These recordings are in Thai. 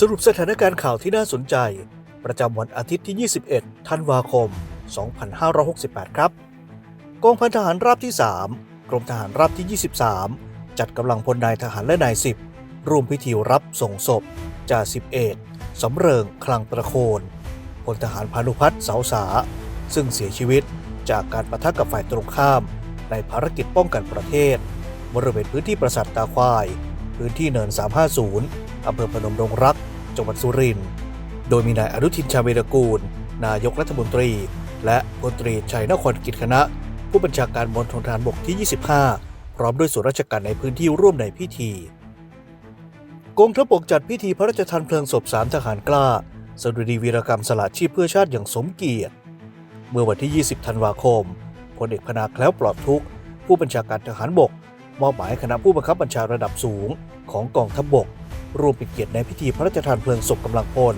สรุปสถานการณ์ข่าวที่น่าสนใจ ประจำวันอาทิตย์ที่ 21 ธันวาคม 2568 ครับ กองพันทหารราบที่ 3 กรมทหารราบที่ 23 จัดกำลังพลนายทหารและนายสิบร่วมพิธีรับส่งศพจ่าสิบเอกสำเริงคลังประโคนพลทหารพานุพัฒน์เสาสา ซึ่งเสียชีวิตจากการประทะกับฝ่ายตรงข้าม ในภารกิจป้องกันประเทศ บริเวณพื้นที่ปราสาทตาควาย พื้นที่เนิน 350 อำเภอพนมดงรัก จังหวัดสุรินทร์โดยมีนายอนุทินชาญวีรกูล นายกรัฐมนตรี และพลตรีชัยนครกิจคณะ ผู้บัญชาการมณฑลทหารบกที่ 25 พร้อมด้วยส่วนราชการในพื้นที่ร่วมในพิธีกองทัพบกจัดพิธีพระราชทานเพลิงศพสามทหารกล้าสดุดีวีรกรรมสละชีพเพื่อชาติอย่างสมเกียรติ เมื่อวันที่ 20 ธันวาคมพลเอกพนาแคล้วปลอดทุกผู้บัญชาการทหารบก มอบหมายคณะผู้บังคับบัญชาระดับสูงของกองทัพบกร่วมเป็นเกียรติในพิธีพระราชทานเพลิงศพกำลังพล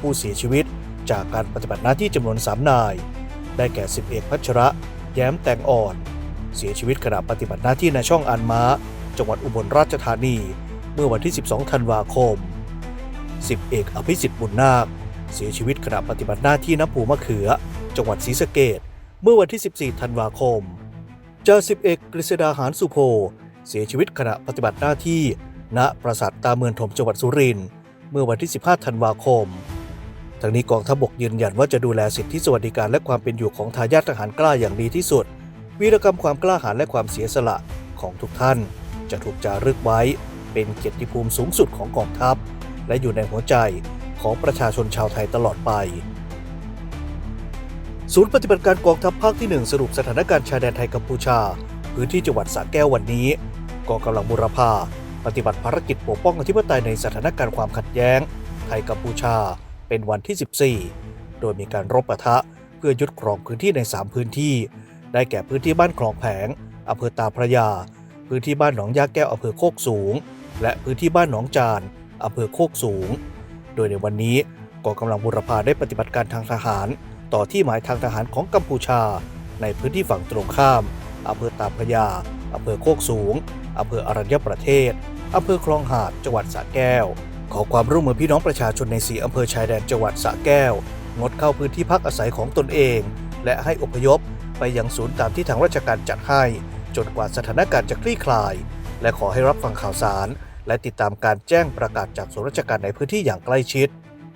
ผู้เสียชีวิตจากการปฏิบัติหน้าที่จำนวน 3 นาย ได้แก่10เอกพัชระ แย้มแตงอ่อน เสียชีวิตขณะปฏิบัติหน้าที่ในช่องอันม้า จังหวัดอุบลราชธานี เมื่อวันที่ 12 ธันวาคม 10 เอกอภิสิทธิ์บุญนาค เสียชีวิตขณะปฏิบัติหน้าที่ณภูมะเขือ จังหวัดศรีสะเกษเมื่อวันที่ 14 ธันวาคม จ่าสิบเอกกฤษดาหารสุโพเสียชีวิตขณะปฏิบัติหน้าที่ ณปราสาทตาเมืองถมจังหวัดสุรินทร์เมื่อวันที่ 15 ธันวาคม ทั้งนี้กองทัพบกยืนยันว่าจะดูแลสิทธิสวัสดิการและความเป็นอยู่ของทายาททหารกล้าอย่างดีที่สุด วีรกรรมความกล้าหาญและความเสียสละของทุกท่าน จะถูกจารึกไว้ เป็นเกียรติภูมิสูงสุดของกองทัพ และอยู่ในหัวใจของประชาชนชาวไทยตลอดไป ศูนย์ปฏิบัติการกองทัพภาคที่ 1 สรุปสถานการณ์ชายแดนไทยกัมพูชา พื้นที่จังหวัดสระแก้ววันนี้กองกำลังบุรพาปฏิบัติภารกิจปกป้องอธิปไตยในสถานการณ์ความขัดแย้ง ไทยกัมพูชา เป็นวันที่ 14 โดยมีการรบปะทะเพื่อยึดครองพื้นที่ใน 3 พื้นที่ ได้แก่พื้นที่บ้านคลองแผงอำเภอตาพระยา พื้นที่บ้านหนองยาแก้วอำเภอโคกสูง และพื้นที่บ้านหนองจานอำเภอโคกสูง โดยในวันนี้กองกำลังบุรพาได้ปฏิบัติการทางทหาร ต่อที่หมายทางทหารของกัมพูชา ในพื้นที่ฝั่งตรงข้ามอำเภอตาพยาอำเภอโคกสูงอำเภออรัญญประเทศอำเภอคลองหาดจังหวัดสระแก้ว ขอความร่วมมือพี่น้องประชาชนในสีอำเภอชายแดนจังหวัดสระแก้ว งดเข้าพื้นที่พักอาศัยของตนเอง และให้อพยพไปยังศูนย์ตามที่ทางราชการจัดให้ จนกว่าสถานการณ์จะคลี่คลาย และขอให้รับฟังข่าวสาร และติดตามการแจ้งประกาศจากส่วนราชการในพื้นที่อย่างใกล้ชิด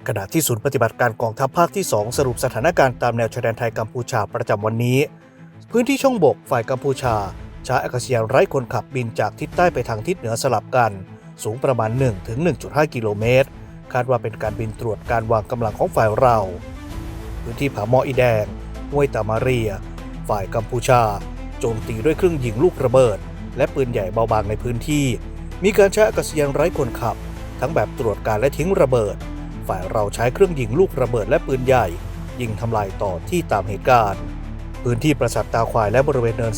ขณะที่ศูนย์ปฏิบัติการกองทัพภาคที่ 2 สรุปสถานการณ์ตามแนวชายแดนไทยกัมพูชาประจำวันนี้ พื้นที่ช่องบกฝ่ายกัมพูชาใช้อากาศยานไร้คนขับบินจากทิศใต้ไปทางทิศเหนือสลับกัน สูงประมาณ 1 ถึง 1.5 กิโลเมตร คาดว่าเป็นการบินตรวจการวางกำลังของฝ่ายเรา พื้นที่ผาหมออีแดงห้วยตามาเรีย ฝ่ายกัมพูชา โจมตีด้วยเครื่องยิงลูกระเบิด และปืนใหญ่เบาบางในพื้นที่ มีการใช้อากาศยานไร้คนขับ ทั้งแบบตรวจการและทิ้งระเบิด ฝ่ายเราใช้เครื่องยิงลูกระเบิดและปืนใหญ่ ยิงทำลายต่อที่ตามเหตุการณ์ พื้นที่ปราสาทตาควายและบริเวณเนิน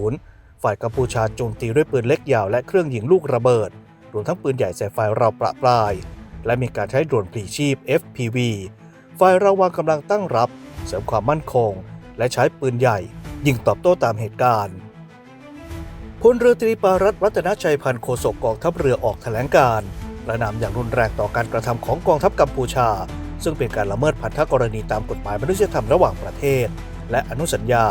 350 ฝ่ายกัมพูชาโจมตีด้วยปืนเล็กยาวและเครื่องยิงลูกระเบิด รวมทั้งปืนใหญ่ใส่ฝ่ายเราประปราย และมีการใช้โดรนพลีชีพ FPV ฝ่ายเราวางกำลังตั้งรับ เสริมความมั่นคง และใช้ปืนใหญ่ ยิงตอบโต้ตามเหตุการณ์พลเรือตรีปารัตรัตนชัยพันธ์โฆษกกองทัพเรือออกแถลงการณ์ ประนามอย่างรุนแรงต่อการกระทำของกองทัพกัมพูชา ซึ่งเป็นการละเมิดพันธกรณีตามกฎหมายมนุษยธรรมระหว่างประเทศ และอนุสัญญา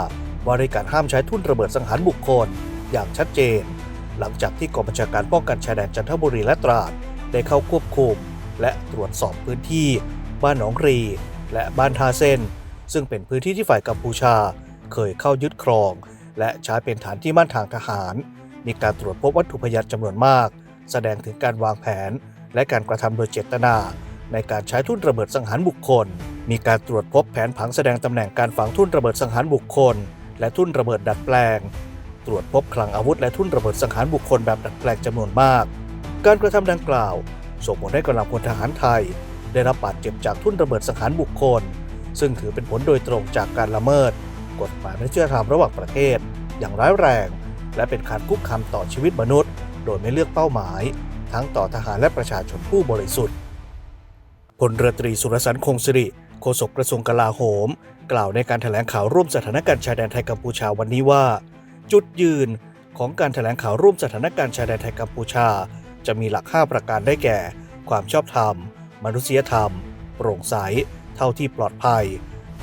ว่าด้วยการห้ามใช้ทุ่นระเบิดสังหารบุคคล อย่างชัดเจน หลังจากที่กองบัญชาการป้องกันชายแดนจันทบุรีและตราดได้เข้าควบคุม และตรวจสอบพื้นที่ บ้านหนองรี และบ้านท่าเส้นซึ่งเป็นพื้นที่ที่ฝ่ายกัมพูชา เคยเข้ายึดครอง และใช้เป็นฐานที่มั่นทางทหาร มีการตรวจพบวัตถุพยานจำนวนมาก แสดงถึงการวางแผน และการกระทำโดยเจตนา ในการใช้ทุ่นระเบิดสังหารบุคคล มีการตรวจพบแผนผังแสดงตำแหน่งการฝังทุ่นระเบิดสังหารบุคคล และทุ่นระเบิดดัดแปลง ตรวจพบคลังอาวุธและทุ่นระเบิดสังหารบุคคลแบบดัดแปลงจำนวนมาก การกระทำดังกล่าวส่งผลให้กำลังพลทหารไทย ได้รับบาดเจ็บจากทุ่นระเบิดสังหารบุคคล ซึ่งถือเป็นผลโดยตรงจากการละเมิด กฎหมายมนุษยธรรมระหว่างประเทศ อย่างร้ายแรง และเป็นการคุกคามต่อชีวิตมนุษย์ โดยไม่เลือกเป้าหมาย ทั้งต่อทหารและประชาชนผู้บริสุทธิ์พลเรือตรีสุรสันคงสิริโฆษกกระทรวงกลาโหม กล่าวในการแถลงข่าวร่วมสถานการณ์ชายแดนไทยกัมพูชาวันนี้ว่า จุดยืนของการแถลงข่าวร่วมสถานการณ์ชายแดนไทยกัมพูชา จะมีหลัก 5 ประการได้แก่ ความชอบธรรม มนุษยธรรม โปร่งใส เท่าที่ปลอดภัย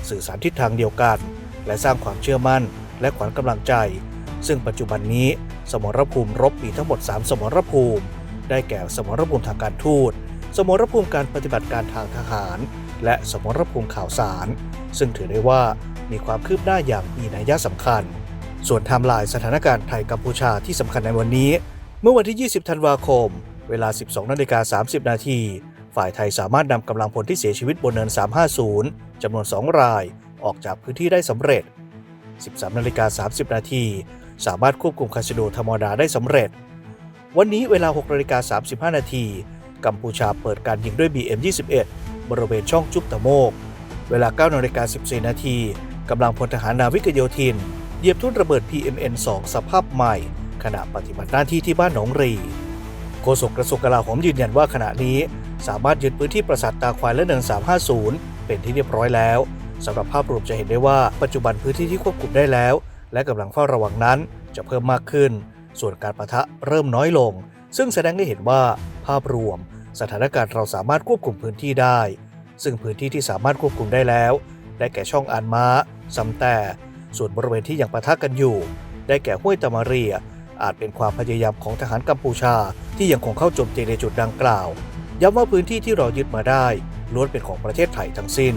สื่อสารทิศทางเดียวกัน และสร้างความเชื่อมั่น และขวัญกำลังใจ ซึ่งปัจจุบันนี้ สมรภูมิรบมีทั้งหมด 3 สมรภูมิ ได้แก่สมรภูมิทางการทูต สมรภูมิการปฏิบัติการทางทหาร และสมรภูมิข่าวสาร ซึ่งถือได้ว่ามีความคืบหน้าอย่างมีนัยสำคัญ ส่วนไทม์ไลน์สถานการณ์ไทยกัมพูชาที่สำคัญในวันนี้ เมื่อวันที่ 20 ธันวาคม เวลา 12นาฬิกา30 นาทีฝ่ายไทยสามารถนำกำลังพลที่เสียชีวิตบนเนิน 350จำนวน 2 รายออกจากพื้นที่ได้สำเร็จ 13นาฬิกา30 นาที สามารถควบคุมคาสิโนธรรมดาได้สำเร็จ วันนี้เวลา6นาฬิกา35 นาที กัมพูชาเปิดการยิงด้วย BM21 บริเวณช่องจุบตะโมก เวลา9นาฬิกา14 นาทีกำลังพลทหารนาวิกโยธินเหยียบทุ่นระเบิด PMN-2 สภาพใหม่ ขณะปฏิบัติหน้าที่ที่บ้านหนองรีโฆษกกระทรวงกลาโหมยืนยันว่าขณะนี้ สามารถยึดพื้นที่ปราสาทตาควายและเนิน350 เป็นที่เรียบร้อยแล้วสำหรับภาพรวมจะเห็นได้ว่าปัจจุบันพื้นที่ที่ควบคุมได้แล้ว และกำลังเฝ้าระวังนั้นจะเพิ่มมากขึ้น ส่วนการประทะเริ่มน้อยลง ซึ่งแสดงให้เห็นว่าภาพรวม สถานการณ์เราสามารถควบคุมพื้นที่ได้ ซึ่งพื้นที่ที่สามารถควบคุมได้แล้ว ได้แก่ช่องอานม้าซำแต่ส่วนบริเวณที่ยังประทะกันอยู่ ได้แก่ห้วยตะมาเรีย อาจเป็นความพยายามของทหารกัมพูชาที่ยังคงเข้าโจมตีในจุดดังกล่าวย้ำว่าพื้นที่ที่เรายึดมาได้ล้วนเป็นของประเทศไทยทั้งสิ้น